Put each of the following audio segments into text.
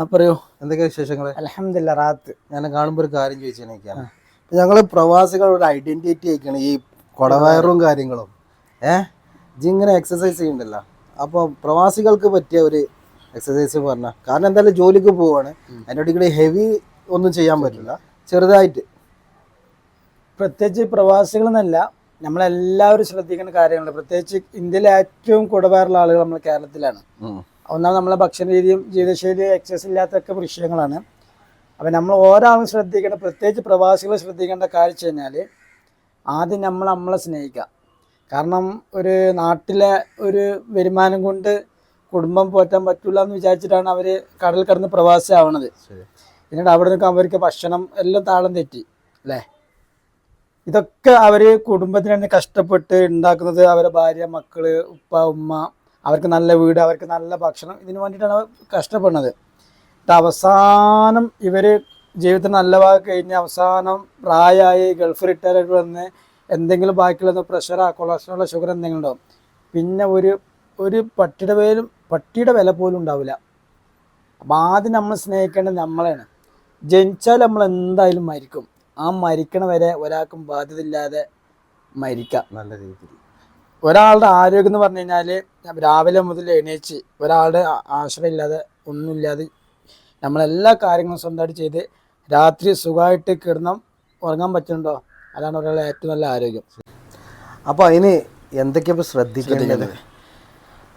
ആ പറയൂ. എന്തൊക്കെയാ വിശേഷങ്ങൾ അലഹമില്ല റാത്ത്. ഞാൻ കാണുമ്പോൾ ഒരു കാര്യം ചോദിച്ചാണ് ഞങ്ങൾ പ്രവാസികളുടെ ഐഡന്റിറ്റി ആയിക്കാണ് ഈ കൊടവയറും കാര്യങ്ങളും. ഏഹ് ഇങ്ങനെ എക്സസൈസ് ചെയ്യണ്ടല്ലോ. അപ്പോൾ പ്രവാസികൾക്ക് പറ്റിയ ഒരു എക്സസൈസ് പറഞ്ഞ കാരണം എന്തായാലും ജോലിക്ക് പോവാണ്. അതിനോട് ഇങ്ങനെ ഹെവി ഒന്നും ചെയ്യാൻ പറ്റില്ല. ചെറുതായിട്ട്. പ്രത്യേകിച്ച് പ്രവാസികൾ എന്നല്ല നമ്മളെല്ലാവരും ശ്രദ്ധിക്കേണ്ട കാര്യങ്ങളുണ്ട് പ്രത്യേകിച്ച് ഇന്ത്യയിലെ ഏറ്റവും കുടവയറുള്ള ആളുകൾ നമ്മൾ കേരളത്തിലാണ്. ഒന്നാമത് നമ്മളെ ഭക്ഷണ രീതിയും ജീവിതശൈലിയും എക്സസൈസ് ഇല്ലാത്തൊക്കെ വിഷയങ്ങളാണ്. അപ്പം നമ്മൾ ഒരാളും ശ്രദ്ധിക്കേണ്ട പ്രത്യേകിച്ച് പ്രവാസികൾ ശ്രദ്ധിക്കേണ്ട കാര്യം വെച്ച് കഴിഞ്ഞാൽ ആദ്യം നമ്മൾ നമ്മളെ സ്നേഹിക്കുക. കാരണം ഒരു നാട്ടിലെ ഒരു വരുമാനം കൊണ്ട് കുടുംബം പോറ്റാൻ പറ്റില്ല എന്ന് വിചാരിച്ചിട്ടാണ് അവർ കടൽ കടന്ന് പ്രവാസി ആവണത്. എന്നിട്ട് അവിടെ നിൽക്കാൻ അവർക്ക് ഭക്ഷണം എല്ലാം താളം തെറ്റി അല്ലേ? ഇതൊക്കെ അവർ കുടുംബത്തിന് തന്നെ കഷ്ടപ്പെട്ട് ഉണ്ടാക്കുന്നത് അവരെ ഭാര്യ മക്കൾ ഉപ്പ ഉമ്മ അവർക്ക് നല്ല വീട് അവർക്ക് നല്ല ഭക്ഷണം ഇതിനു വേണ്ടിയിട്ടാണ് കഷ്ടപ്പെടുന്നത്. അവസാനം ഇവർ ജീവിതത്തിൽ നല്ല ഭാഗം കഴിഞ്ഞ് അവസാനം പ്രായമായി ഗൾഫ് റിട്ടയർഡ് വന്ന് എന്തെങ്കിലും ബാക്കിയുള്ള പ്രഷറാ കൊളസ്ട്രോളോ ഷുഗർ എന്തെങ്കിലും ഉണ്ടാവും. പിന്നെ ഒരു ഒരു പട്ടിയുടെ പേരും പട്ടിയുടെ വില പോലും ഉണ്ടാവില്ല. അപ്പം ആദ്യം നമ്മൾ സ്നേഹിക്കേണ്ടത് നമ്മളാണ് ജനിച്ചാൽ നമ്മൾ എന്തായാലും മരിക്കും. ആ മരിക്കണ വരെ ഒരാൾക്കും ബാധ്യതയില്ലാതെ മരിക്കാം. നല്ല രീതിയിൽ. ഒരാളുടെ ആരോഗ്യം എന്ന് പറഞ്ഞു കഴിഞ്ഞാൽ രാവിലെ മുതൽ എണീച്ച് ഒരാളുടെ ആശ്രയമില്ലാതെ ഒന്നുമില്ലാതെ നമ്മളെല്ലാ കാര്യങ്ങളും സ്വന്തമായിട്ട് ചെയ്ത് രാത്രി സുഖമായിട്ട് കിടന്നം ഉറങ്ങാൻ പറ്റുന്നുണ്ടോ? അതാണ് ഒരാളുടെ ഏറ്റവും നല്ല ആരോഗ്യം. അപ്പോൾ അതിന് എന്തൊക്കെയാണ് ശ്രദ്ധിക്കേണ്ടത്?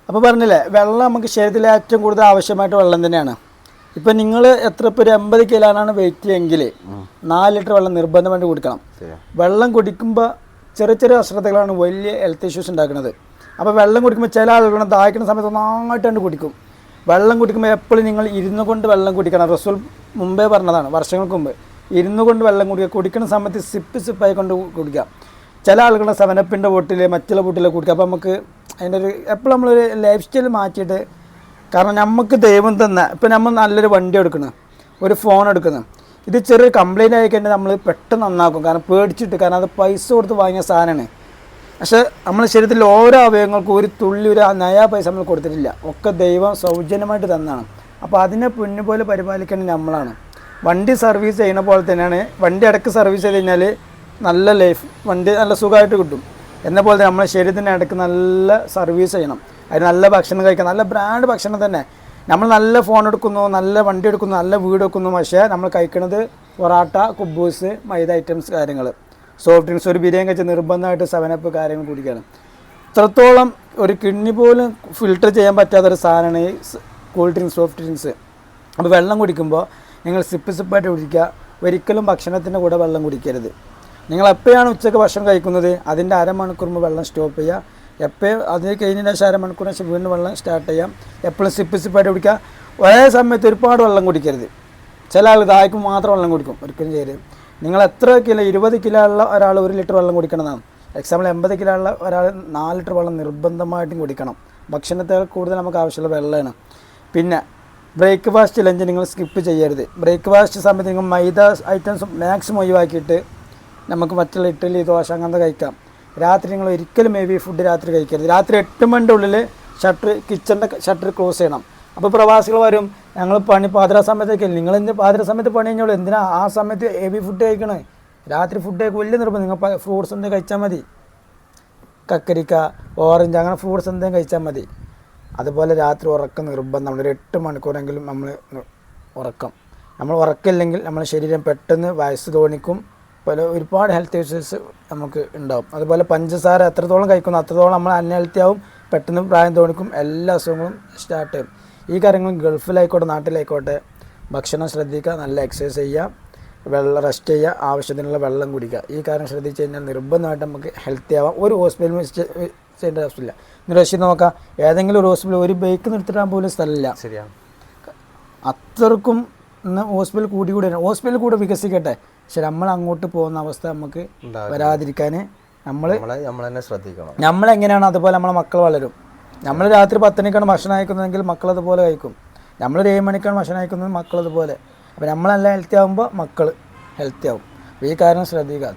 അപ്പോൾ പറഞ്ഞില്ലേ വെള്ളം നമുക്ക് ശരീരത്തിൽ ഏറ്റവും കൂടുതൽ ആവശ്യമായിട്ട് വെള്ളം തന്നെയാണ്. ഇപ്പം നിങ്ങൾ എത്ര ഇപ്പോൾ ഒരു എൺപത് കിലോനാണ് വെയിറ്റ് എങ്കിൽ നാല് ലിറ്റർ വെള്ളം നിർബന്ധമായിട്ട് കുടിക്കണം. വെള്ളം കുടിക്കുമ്പോൾ ചെറിയ ചെറിയ അശ്രദ്ധകളാണ് വലിയ ഹെൽത്ത് ഇഷ്യൂസ് ഉണ്ടാക്കുന്നത്. അപ്പോൾ വെള്ളം കുടിക്കുമ്പോൾ ചില ആളുകൾ ദാഹിക്കുന്ന സമയത്ത് നന്നായിട്ടാണ് കുടിക്കും. വെള്ളം കുടിക്കുമ്പോൾ എപ്പോഴും നിങ്ങൾ ഇരുന്നു കൊണ്ട് വെള്ളം കുടിക്കണം. റസൂൽ മുമ്പേ പറഞ്ഞതാണ് വർഷങ്ങൾക്ക് മുമ്പ്. ഇരുന്നു കൊണ്ട് വെള്ളം കുടിക്കുക. കുടിക്കുന്ന സമയത്ത് സിപ്പ് സിപ്പായി കൊണ്ട് കുടിക്കുക. ചില ആളുകൾ സെവനപ്പിന്റെ ബോട്ടിൽ മറ്റുള്ള ബോട്ടിൽ കുടിക്കുക. അപ്പോൾ നമുക്ക് അതിന്റെ ഒരു എപ്പോഴും നമ്മളൊരു ലൈഫ് സ്റ്റൈൽ മാറ്റിയിട്ട് കാരണം നമുക്ക് ദൈവം തന്ന ഇപ്പം നമ്മൾ നല്ലൊരു വണ്ടി എടുക്കണം. ഒരു ഫോൺ എടുക്കണം. ഇത് ചെറിയ കംപ്ലയിന്റ് ആയി കഴിഞ്ഞാൽ നമ്മൾ പെട്ടെന്ന് നന്നാക്കും. കാരണം പേടിച്ചിട്ട് കാരണം അത് പൈസ കൊടുത്ത് വാങ്ങിയ സാധനമാണ് പക്ഷേ നമ്മുടെ ശരീരത്തിൽ ഓരോ അവയവങ്ങൾക്കും ഒരു തുള്ളി ഒരു നയാ പൈസ നമ്മൾ കൊടുത്തിട്ടില്ല. ഒക്കെ ദൈവം സൗജന്യമായിട്ട് തന്നാണ്. അപ്പോൾ അതിനെ പൊന്നു പോലെ പരിപാലിക്കേണ്ടത് നമ്മളാണ്. വണ്ടി സർവീസ് ചെയ്യുന്ന പോലെ തന്നെയാണ്. വണ്ടി ഇടയ്ക്ക് സർവീസ് ചെയ്ത് കഴിഞ്ഞാൽ നല്ല ലൈഫ് വണ്ടി നല്ല സുഖമായിട്ട് കിട്ടും. എന്ന പോലെ തന്നെ നമ്മളെ ശരീരത്തിന്റെ ഇടയ്ക്ക് നല്ല സർവീസ് ചെയ്യണം. അതിന് നല്ല ഭക്ഷണം കഴിക്കണം. നല്ല ബ്രാൻഡ് ഭക്ഷണം തന്നെ. നമ്മൾ നല്ല ഫോൺ എടുക്കുന്നു നല്ല വണ്ടി എടുക്കുന്നു നല്ല വീട് എടുക്കുന്നു പക്ഷേ നമ്മൾ കഴിക്കുന്നത് പൊറാട്ട കുബൂസ് മൈദ ഐറ്റംസ് കാര്യങ്ങൾ. സോഫ്റ്റ് ഡ്രിങ്ക്സ് ഒരു ബിരിയാണി കഴിച്ച് നിർബന്ധമായിട്ട് സെവനപ്പ് കാര്യങ്ങൾ കുടിക്കുകയാണ് ഇത്രത്തോളം ഒരു കിഡ്നി പോലും ഫിൽട്ടർ ചെയ്യാൻ പറ്റാത്തൊരു സാധനമാണ് ഈ കൂൾ ഡ്രിങ്ക്സ് സോഫ്റ്റ് ഡ്രിങ്ക്സ് അപ്പോൾ വെള്ളം കുടിക്കുമ്പോൾ നിങ്ങൾ സിപ്പ് സിപ്പായിട്ട് കുടിക്കുക. ഒരിക്കലും ഭക്ഷണത്തിന്റെ കൂടെ വെള്ളം കുടിക്കരുത്. നിങ്ങൾ എപ്പോഴാണ് ഉച്ചയ്ക്ക് ഭക്ഷണം കഴിക്കുന്നത്? അതിന്റെ അരമണിക്കൂർ മുമ്പ് വെള്ളം സ്റ്റോപ്പ് ചെയ്യുക. എപ്പോൾ അത് കഴിഞ്ഞ ശേഷം അരമണിക്കൂറിന് ശേഷം വീണ്ടും വെള്ളം സ്റ്റാർട്ട് ചെയ്യാം. എപ്പോഴും സിപ്പ് സിപ്പായിട്ട് കുടിക്കുക. ഒരേ സമയത്ത് ഒരുപാട് വെള്ളം കുടിക്കരുത്. ചില ആൾ ദാഹിക്കും മാത്രം വെള്ളം കുടിക്കും. ഒരിക്കലും ചെയ്യരുത്. നിങ്ങൾ എത്ര കിലോ ഇരുപത് കിലോ ഉള്ള ഒരാൾ ഒരു ലിറ്റർ വെള്ളം കുടിക്കണമെന്നാണ്. എക്സാമ്പിൾ എൺപത് കിലോ ഉള്ള ഒരാൾ നാല് ലിറ്റർ വെള്ളം നിർബന്ധമായിട്ടും കുടിക്കണം. ഭക്ഷണത്തേക്കാൾ കൂടുതൽ നമുക്ക് ആവശ്യമുള്ള വെള്ളമാണ്. പിന്നെ ബ്രേക്ക്ഫാസ്റ്റ് ലഞ്ച് നിങ്ങൾ സ്കിപ്പ് ചെയ്യരുത്. ബ്രേക്ക്ഫാസ്റ്റ് സമയത്ത് നിങ്ങൾ മൈദ ഐറ്റംസ് മാക്സിമം ഒഴിവാക്കിയിട്ട് നമുക്ക് മറ്റുള്ള ഇഡ്ഡലി ദോശ അങ്ങനത്തെ കഴിക്കാം. രാത്രി നിങ്ങൾ ഒരിക്കലും ബി ഫുഡ് രാത്രി കഴിക്കരുത്. രാത്രി എട്ട് മണിന്റെ ഉള്ളിൽ ഷട്ടർ കിച്ചണിന്റെ ഷട്ടർ ക്ലോസ് ചെയ്യണം. അപ്പോൾ പ്രവാസികൾ വരും ഞങ്ങൾ പണി പാതിരാ സമയത്തേക്ക് നിങ്ങൾ എന്ത് പാതിരാ സമയത്ത് പണി കഴിഞ്ഞോളൂ. എന്തിനാ ആ സമയത്ത് ഹെവി ഫുഡ് കഴിക്കണേ? രാത്രി ഫുഡ് കഴിക്കും വലിയ നിർബന്ധം. നിങ്ങൾ ഫ്രൂട്ട്സ് എന്തെങ്കിലും കഴിച്ചാൽ മതി. കക്കരിക്ക ഓറഞ്ച് അങ്ങനെ ഫ്രൂട്ട്സ് എന്തെങ്കിലും കഴിച്ചാൽ മതി. അതുപോലെ രാത്രി ഉറക്കം നിർബന്ധം ഒരു എട്ട് മണിക്കൂറെങ്കിലും നമ്മൾ ഉറക്കം. നമ്മൾ ഉറക്കില്ലെങ്കിൽ നമ്മുടെ ശരീരം പെട്ടെന്ന് വയസ്സ് തോന്നിക്കും. പല ഒരുപാട് ഹെൽത്ത് ഇഷ്യൂസ് നമുക്ക് ഉണ്ടാവും. അതുപോലെ പഞ്ചസാര എത്രത്തോളം കഴിക്കുന്നു അത്രത്തോളം നമ്മൾ അൺഹെൽത്തി ആവും പെട്ടെന്ന് പ്രായം തോണിക്കും എല്ലാ അസുഖങ്ങളും സ്റ്റാർട്ട് ചെയ്യും. ഈ കാര്യങ്ങളും ഗൾഫിലായിക്കോട്ടെ നാട്ടിലായിക്കോട്ടെ ഭക്ഷണം ശ്രദ്ധിക്കുക നല്ല എക്സസൈസ് ചെയ്യുക വെള്ളം റെസ്റ്റ് ചെയ്യുക ആവശ്യത്തിനുള്ള വെള്ളം കുടിക്കുക. ഈ കാര്യം ശ്രദ്ധിച്ച് കഴിഞ്ഞാൽ നിർബന്ധമായിട്ട് നമുക്ക് ഹെൽത്തി ആവാം. ഒരു ഹോസ്പിറ്റൽ ചെയ്യേണ്ട ആവശ്യമില്ല. റഷ്യ നോക്കാം. ഏതെങ്കിലും ഒരു ഹോസ്പിറ്റൽ ഒരു ബൈക്ക് നിർത്തിടാൻ പോലും സ്ഥലമില്ല. ശരിയാണ്. അത്രക്കും ഇന്ന് ഹോസ്പിറ്റൽ കൂടി കൂടി. ഹോസ്പിറ്റൽ കൂടെ വികസിക്കട്ടെ. പക്ഷെ നമ്മൾ അങ്ങോട്ട് പോകുന്ന അവസ്ഥ നമുക്ക്. വരാതിരിക്കാൻ നമ്മൾ നമ്മൾ തന്നെ ശ്രദ്ധിക്കണം. നമ്മളെങ്ങനെയാണ് അതുപോലെ നമ്മളെ മക്കൾ വളരും? നമ്മൾ രാത്രി പത്ത് മണിക്കാണ് ഭക്ഷണം അയക്കുന്നതെങ്കിൽ മക്കൾ അതുപോലെ കഴിക്കും. നമ്മൾ ഒരു ഏഴ് മണിക്കാണ് ഭക്ഷണം അയക്കുന്നത് മക്കൾ അതുപോലെ. അപ്പോൾ നമ്മളെല്ലാം ഹെൽത്തി ആകുമ്പോൾ മക്കൾ ഹെൽത്തി ആവും. അപ്പോൾ ഈ കാര്യം ശ്രദ്ധിക്കുക.